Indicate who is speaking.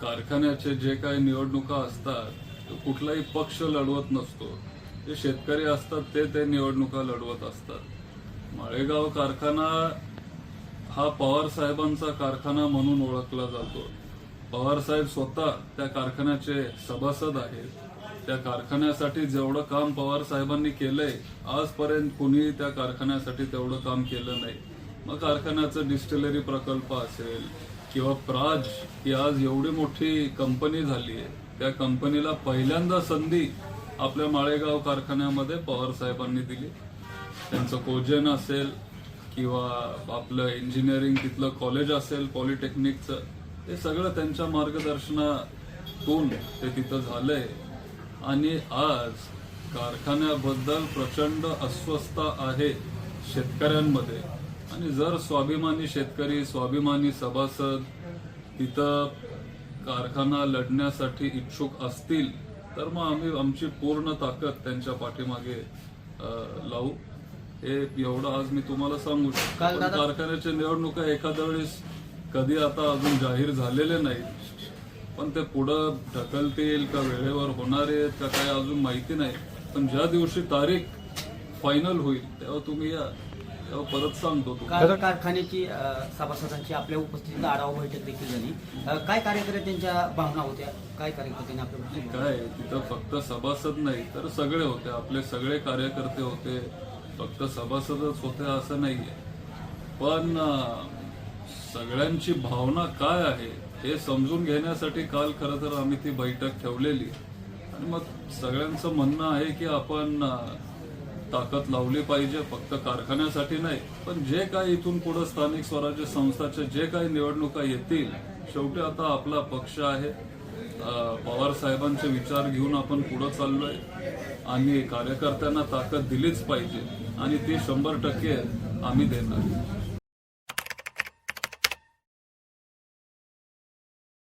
Speaker 1: कारखान्याचे जे काही निवडणुका असतात कुठलाही पक्ष लढवत नसतो. जे शेतकरी असतात ते ते निवडणुका लढवत असतात. माळेगाव कारखाना हा पवार साहेबांचा कारखाना म्हणून ओळखला जातो. पवार साहेब स्वतः त्या कारखान्याचे सभासद आहेत. त्या कारखान्यासाठी जेवढं काम पवार साहेबांनी केलंय आजपर्यंत कुणी त्या कारखान्यासाठी तेवढं काम केलं नाही. मग कारखान्याचं डिस्टिलरी प्रकल्प असेल किंवा प्राज ही आज एवढी मोठी कंपनी झाली आहे. त्या कंपनीला पहिल्यांदा संधी आपल्या माळेगाव कारखान्यामध्ये पवार साहेबांनी दिली. त्यांचं कोजेन असेल किंवा आपलं इंजिनिअरिंग तिथलं कॉलेज असेल पॉलिटेक्निकचं हे सगळं त्यांच्या मार्गदर्शनातून ते तिथं झालंय. आणि आज कारखान्याबद्दल प्रचंड अस्वस्थता आहे शेतकऱ्यांमध्ये. आणि जर स्वाभिमानी शेतकरी स्वाभिमानी सभासद तिथं कारखाना लढण्यासाठी इच्छुक असतील तर मग आम्ही आमची पूर्ण ताकद त्यांच्या पाठीमागे लावू. हे एवढं आज मी तुम्हाला सांगू शकतो. कारखान्याच्या निवडणुका एखाद्या वेळेस कधी आता अजून जाहीर झालेले नाहीत. पण ते पुढं ढकलतील का वेळेवर होणार आहेत का काय अजून माहिती नाही. पण ज्या दिवशी तारीख फायनल होईल तेव्हा तुम्ही या. तेव्हा परत सांगतो
Speaker 2: काल कारखान्याची अ, सभासदांची आपल्या उपस्थितीत आढावा बैठक देखील झाली. अ, काय कार्यकर्त्यांच्या भावना होत्या? काय कार्यकर्त्यांनी आपल्या
Speaker 1: काय तिथं फक्त सभासद नाही तर सगळे होते. आपले सगळे कार्यकर्ते होते. फक्त सभासदच होते असं नाहीये. पण अं, सगळ्यांची भावना काय आहे हे समजून घेण्यासाठी काल खरं तर आम्ही ती बैठक ठेवलेली. आणि मग सगळ्यांचं म्हणणं आहे की आपण अं, ताकद लावली पाहिजे फक्त कारखान्यासाठी नाही पण जे काही इथून पुढे स्थानिक स्वराज्य संस्थाच्या जे काही निवडणुका येतील शेवटी आता आपला पक्ष आहे. पवार साहेबांचे विचार घेऊन आपण पुढे चाललोय. आणि कार्यकर्त्यांना ताकद दिलीच पाहिजे. आणि ती शंभर टक्के आम्ही देणार.